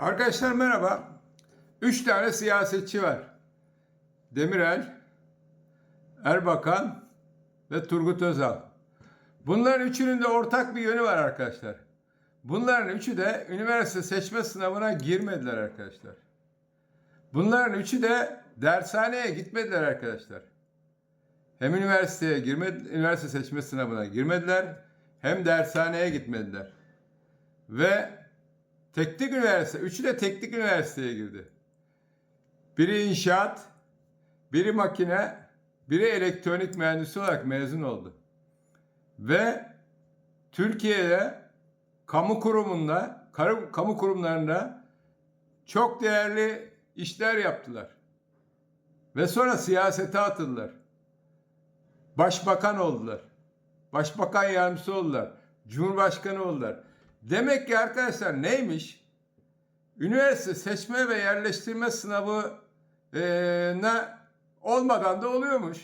Arkadaşlar merhaba. Üç tane siyasetçi var. Demirel, Erbakan ve Turgut Özal. Bunların üçünün de ortak bir yönü var arkadaşlar. Bunların üçü de üniversite seçme sınavına girmediler arkadaşlar. Bunların üçü de dershaneye gitmediler arkadaşlar. Hem üniversiteye girmedi, üniversite seçme sınavına girmediler, hem dershaneye gitmediler. Ve teknik üniversite, üçü de teknik üniversiteye girdi. Biri inşaat, biri makine, biri elektronik mühendisi olarak mezun oldu. Ve Türkiye'de kamu kurumunda, kamu kurumlarında çok değerli işler yaptılar. Ve sonra siyasete atıldılar. Başbakan oldular. Başbakan yardımcısı oldular. Cumhurbaşkanı oldular. Demek ki arkadaşlar neymiş? Üniversite seçme ve yerleştirme sınavı na olmadan da oluyormuş.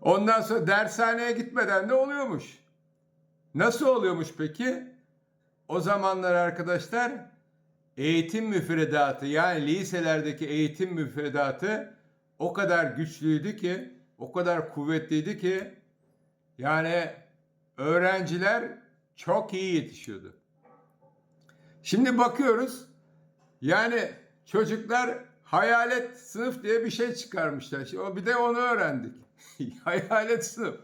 Ondan sonra dershaneye gitmeden de oluyormuş. Nasıl oluyormuş peki? O zamanlar arkadaşlar eğitim müfredatı yani liselerdeki eğitim müfredatı o kadar güçlüydü ki, o kadar kuvvetliydi ki yani öğrenciler çok iyi yetişiyordu. Şimdi bakıyoruz yani çocuklar hayalet sınıf diye bir şey çıkarmışlar. Şimdi bir de onu öğrendik. hayalet sınıf.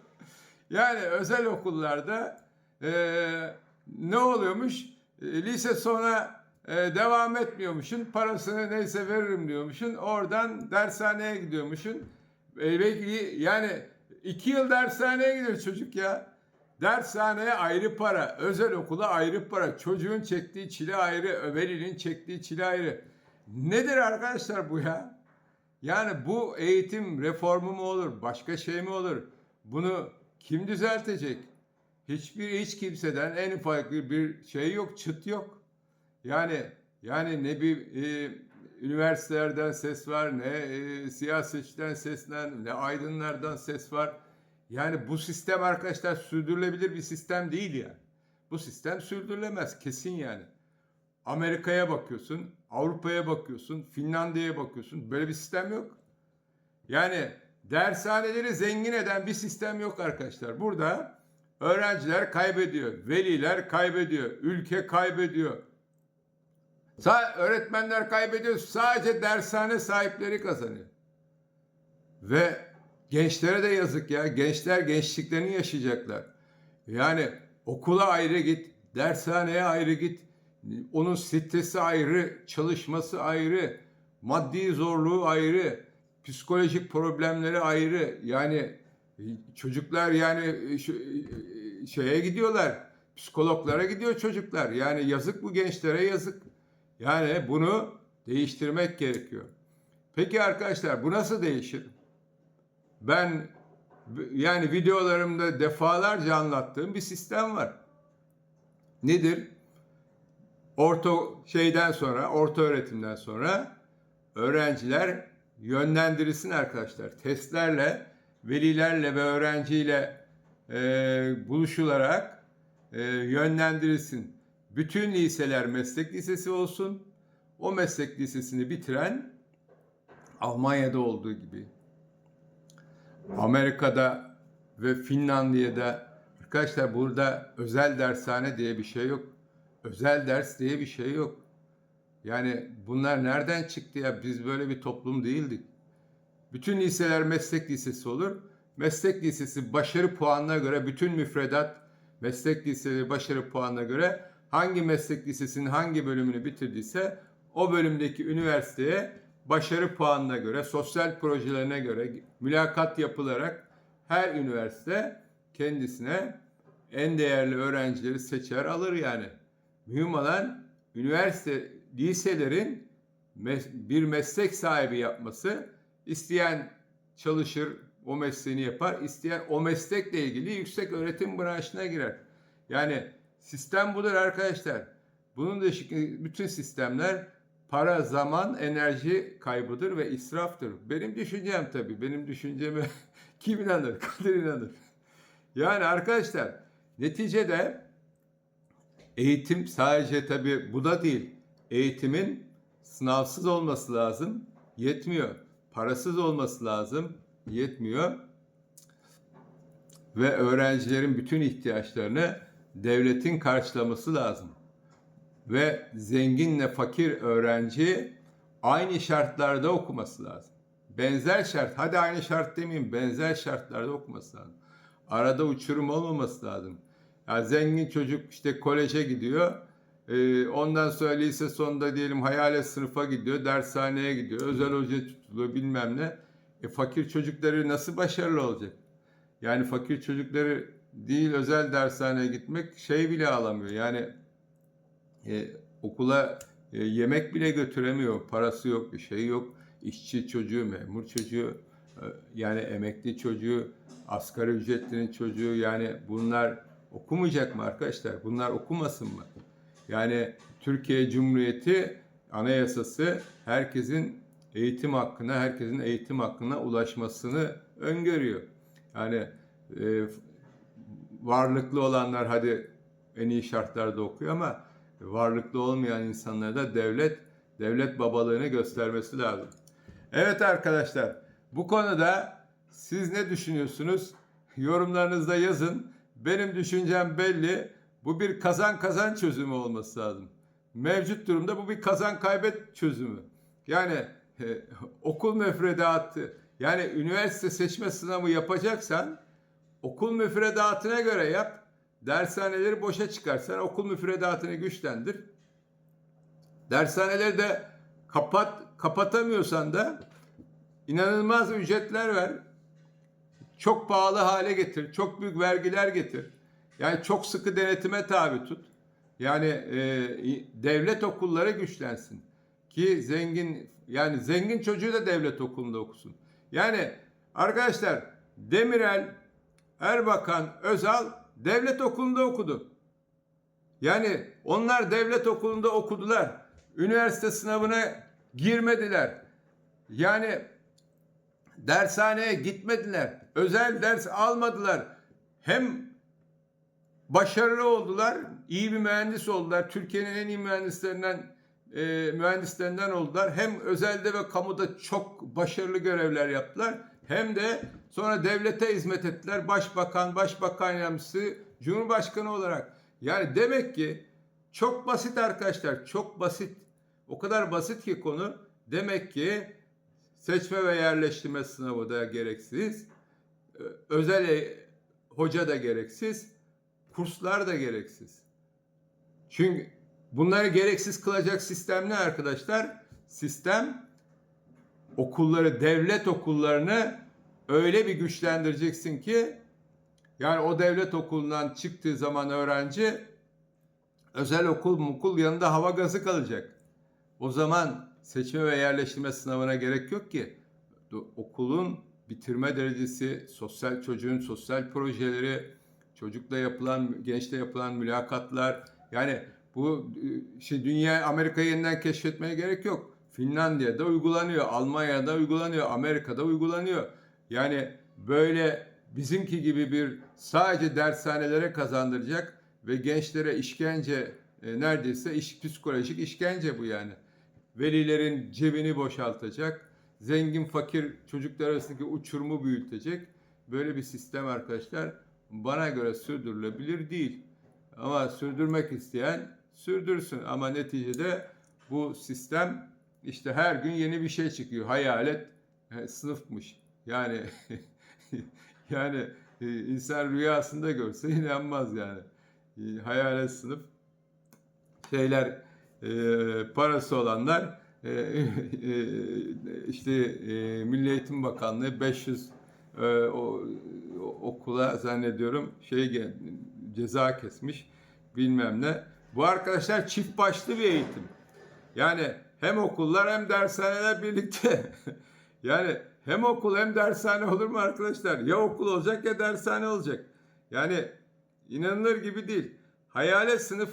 Yani özel okullarda eee, ne oluyormuş? E, lise sona e, devam etmiyormuşsun. Parasını neyse veririm diyormuşsun. Oradan dershaneye gidiyormuşsun. E, belki yani iki yıl dershaneye gidiyor çocuk ya. Dershaneye ayrı para, özel okula ayrı para, çocuğun çektiği çile ayrı, velinin çektiği çile ayrı. Nedir arkadaşlar bu ya? Yani bu eğitim reformu mu olur, başka şey mi olur? Bunu kim düzeltecek? Hiçbir hiç kimseden en ufak bir, şey yok, çıt yok. Yani yani ne bir e, üniversitelerden ses var, ne e, siyasetçiden seslen, ne aydınlardan ses var. Yani bu sistem arkadaşlar sürdürülebilir bir sistem değil yani. Bu sistem sürdürülemez kesin yani. Amerika'ya bakıyorsun, Avrupa'ya bakıyorsun, Finlandiya'ya bakıyorsun. Böyle bir sistem yok. Yani dershaneleri zengin eden bir sistem yok arkadaşlar. Burada öğrenciler kaybediyor, veliler kaybediyor, ülke kaybediyor. Sa öğretmenler kaybediyor, sadece dershane sahipleri kazanıyor. Ve gençlere de yazık ya. Gençler gençliklerini yaşayacaklar. Yani okula ayrı git, dershaneye ayrı git. Onun stresi ayrı, çalışması ayrı, maddi zorluğu ayrı, psikolojik problemleri ayrı. Yani çocuklar yani şu- şeye gidiyorlar. Psikologlara gidiyor çocuklar. Yani yazık bu gençlere yazık. Yani bunu değiştirmek gerekiyor. Peki arkadaşlar bu nasıl değişir? Ben yani videolarımda defalarca anlattığım bir sistem var. Nedir? Orta şeyden sonra, orta öğretimden sonra öğrenciler yönlendirilsin arkadaşlar. Testlerle, velilerle ve öğrenciyle e, buluşularak e, yönlendirilsin. Bütün liseler meslek lisesi olsun. O meslek lisesini bitiren Almanya'da olduğu gibi Amerika'da ve Finlandiya'da arkadaşlar burada özel dershane diye bir şey yok. Özel ders diye bir şey yok. Yani bunlar nereden çıktı ya? Biz böyle bir toplum değildik. Bütün liseler meslek lisesi olur. Meslek lisesi başarı puanına göre bütün müfredat meslek liseleri başarı puanına göre hangi meslek lisesinin hangi bölümünü bitirdiyse o bölümdeki üniversiteye başarı puanına göre, sosyal projelerine göre mülakat yapılarak her üniversite kendisine en değerli öğrencileri seçer alır yani. Mühim olan üniversite liselerin bir meslek sahibi yapması, isteyen çalışır, o mesleğini yapar, isteyen o meslekle ilgili yüksek öğretim branşına girer. Yani sistem budur arkadaşlar. Bunun dışında bütün sistemler para, zaman, enerji kaybıdır ve israftır. Benim düşüncem tabii. Benim düşünceme kim inanır? Kadir inanır. Yani arkadaşlar neticede eğitim sadece tabii bu da değil. eğitimin sınavsız olması lazım. Yetmiyor. Parasız olması lazım. Yetmiyor. Ve öğrencilerin bütün ihtiyaçlarını devletin karşılaması lazım. Ve zenginle fakir öğrenci aynı şartlarda okuması lazım. Benzer şart, hadi aynı şart demeyeyim, benzer şartlarda okuması lazım. Arada uçurum olmaması lazım. Ya zengin çocuk işte koleje gidiyor. Ee, ondan sonra lise sonunda diyelim hayalet sınıfa gidiyor, dershaneye gidiyor, özel hoca tutuluyor bilmem ne. E, fakir çocukları nasıl başarılı olacak? Yani fakir çocukları değil özel dershaneye gitmek şey bile alamıyor. Yani e, okula e, yemek bile götüremiyor. Parası yok, bir şey yok. İşçi çocuğu, memur çocuğu, e, yani emekli çocuğu, asgari ücretlinin çocuğu yani bunlar okumayacak mı arkadaşlar? Bunlar okumasın mı? Yani Türkiye Cumhuriyeti Anayasası herkesin eğitim hakkına, herkesin eğitim hakkına ulaşmasını öngörüyor. Yani e, varlıklı olanlar hadi en iyi şartlarda okuyor ama varlıklı olmayan insanlara da devlet devlet babalığını göstermesi lazım. Evet arkadaşlar, bu konuda siz ne düşünüyorsunuz? Yorumlarınızda yazın. Benim düşüncem belli. Bu bir kazan kazan çözümü olması lazım. Mevcut durumda bu bir kazan kaybet çözümü. Yani e, okul müfredatı yani üniversite seçme sınavı yapacaksan okul müfredatına göre yap. Dershaneleri boşa çıkarsan okul müfredatını güçlendir. Dershaneleri de kapat kapatamıyorsan da inanılmaz ücretler ver. Çok pahalı hale getir. Çok büyük vergiler getir. Yani çok sıkı denetime tabi tut. Yani e, devlet okulları güçlensin. Ki zengin yani zengin çocuğu da devlet okulunda okusun. Yani arkadaşlar Demirel, Erbakan, Özal devlet okulunda okudu. Yani onlar devlet okulunda okudular. Üniversite sınavına girmediler. Yani dershaneye gitmediler. Özel ders almadılar. Hem başarılı oldular, iyi bir mühendis oldular. Türkiye'nin en iyi mühendislerinden e, mühendislerinden oldular. Hem özelde ve kamuda çok başarılı görevler yaptılar. Hem de sonra devlete hizmet ettiler. Başbakan, başbakan yardımcısı, cumhurbaşkanı olarak. Yani demek ki çok basit arkadaşlar, çok basit. O kadar basit ki konu. Demek ki seçme ve yerleştirme sınavı da gereksiz. Özel e, hoca da gereksiz. Kurslar da gereksiz. Çünkü bunları gereksiz kılacak sistem ne arkadaşlar? Sistem okulları, devlet okullarını öyle bir güçlendireceksin ki yani o devlet okulundan çıktığı zaman öğrenci özel okul mukul yanında hava gazı kalacak. O zaman seçme ve yerleştirme sınavına gerek yok ki. Okulun bitirme derecesi, sosyal çocuğun sosyal projeleri, çocukla yapılan, gençle yapılan mülakatlar. Yani bu şey dünya Amerika'yı yeniden keşfetmeye gerek yok. Finlandiya'da uygulanıyor, Almanya'da uygulanıyor, Amerika'da uygulanıyor. Yani böyle bizimki gibi bir sadece dershanelere kazandıracak ve gençlere işkence e, neredeyse iş, psikolojik işkence bu yani. Velilerin cebini boşaltacak, zengin fakir çocuklar arasındaki uçurumu büyütecek. Böyle bir sistem arkadaşlar bana göre sürdürülebilir değil. Ama sürdürmek isteyen sürdürsün. Ama neticede bu sistem işte her gün yeni bir şey çıkıyor. Hayalet e, sınıfmış. Yani yani e, insan rüyasında görse inanmaz yani. E, hayalet sınıf şeyler e, parası olanlar e, e, işte e, Milli Eğitim Bakanlığı 500 e, o, okula zannediyorum şey ceza kesmiş bilmem ne. Bu arkadaşlar çift başlı bir eğitim. Yani hem okullar hem dershaneler birlikte. yani hem okul hem dershane olur mu arkadaşlar? Ya okul olacak ya dershane olacak. Yani inanılır gibi değil. Hayalet sınıf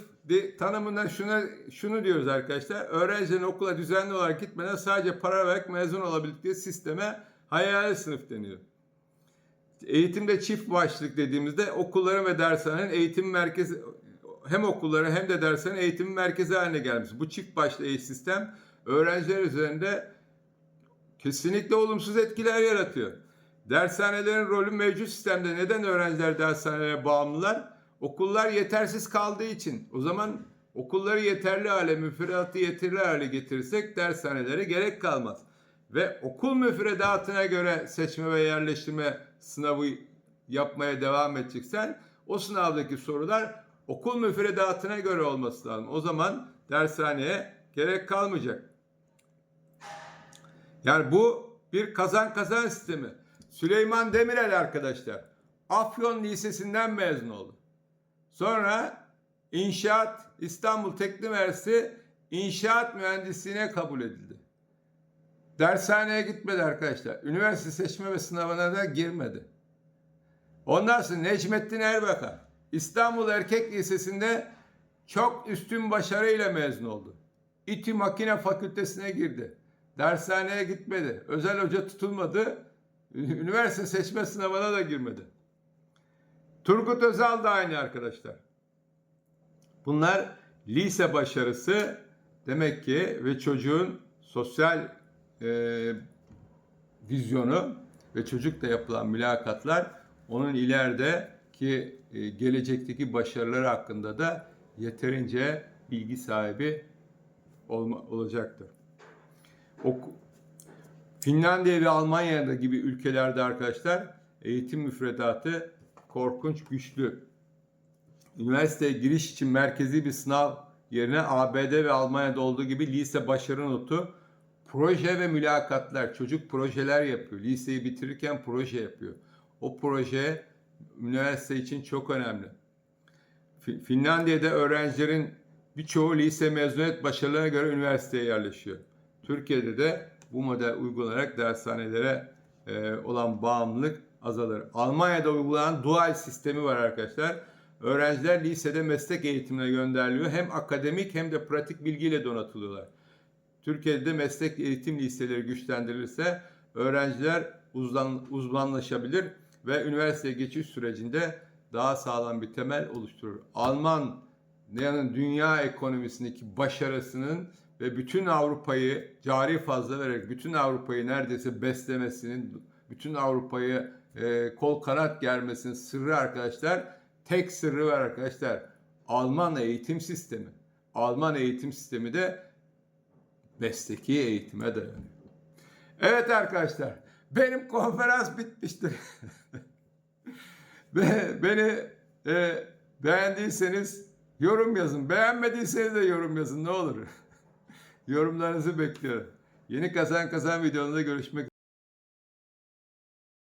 tanımından şuna şunu diyoruz arkadaşlar. Öğrencilerin okula düzenli olarak gitmeden sadece para vererek mezun olabildikleri sisteme hayalet sınıf deniyor. Eğitimde çift başlık dediğimizde okulların ve dershanenin eğitim merkezi hem okulları hem de derslerin eğitim merkezi haline gelmiş. Bu çift başlı eğitim sistem öğrenciler üzerinde kesinlikle olumsuz etkiler yaratıyor. Dershanelerin rolü mevcut sistemde neden öğrenciler dershanelere bağımlılar? Okullar yetersiz kaldığı için. O zaman okulları yeterli hale, müfredatı yeterli hale getirirsek dershanelere gerek kalmaz. Ve okul müfredatına göre seçme ve yerleştirme sınavı yapmaya devam edeceksen o sınavdaki sorular okul müfredatına göre olması lazım. O zaman dershaneye gerek kalmayacak. Yani bu bir kazan kazan sistemi. Süleyman Demirel arkadaşlar Afyon Lisesi'nden mezun oldu. Sonra İnşaat İstanbul Teknik Üniversitesi İnşaat Mühendisliğine kabul edildi. Dershaneye gitmedi arkadaşlar. Üniversite seçme ve sınavına da girmedi. Ondan sonra Necmettin Erbakan İstanbul Erkek Lisesi'nde çok üstün başarıyla mezun oldu. İTÜ Makine Fakültesine girdi. Dershaneye gitmedi. Özel hoca tutulmadı. Üniversite seçme sınavına da girmedi. Turgut Özal da aynı arkadaşlar. Bunlar lise başarısı demek ki ve çocuğun sosyal e, vizyonu ve çocukla yapılan mülakatlar onun ilerideki e, gelecekteki başarıları hakkında da yeterince bilgi sahibi olma, olacaktır. Oku, Finlandiya ve Almanya'da gibi ülkelerde arkadaşlar eğitim müfredatı korkunç güçlü. Üniversiteye giriş için merkezi bir sınav yerine ABD ve Almanya'da olduğu gibi lise başarı notu, proje ve mülakatlar, çocuk projeler yapıyor. Liseyi bitirirken proje yapıyor. O proje üniversite için çok önemli. Fi- Finlandiya'da öğrencilerin birçoğu lise mezuniyet başarılarına göre üniversiteye yerleşiyor. Türkiye'de de bu model uygulanarak dershanelere e, olan bağımlılık azalır. Almanya'da uygulanan dual sistemi var arkadaşlar. Öğrenciler lisede meslek eğitimine gönderiliyor. Hem akademik hem de pratik bilgiyle donatılıyorlar. Türkiye'de meslek eğitim liseleri güçlendirilirse öğrenciler uzman, uzmanlaşabilir ve üniversiteye geçiş sürecinde daha sağlam bir temel oluşturur. Alman yani dünya ekonomisindeki başarısının ve bütün Avrupa'yı cari fazla vererek bütün Avrupa'yı neredeyse beslemesinin, bütün Avrupa'yı e, kol kanat germesinin sırrı arkadaşlar, tek sırrı var arkadaşlar. Alman eğitim sistemi. Alman eğitim sistemi de mesleki eğitime dayanıyor. Evet arkadaşlar, benim konferans bitmiştir. Ve beni e, beğendiyseniz yorum yazın. Beğenmediyseniz de yorum yazın ne olur. Yorumlarınızı bekliyorum. Yeni kazan kazan videolarında görüşmek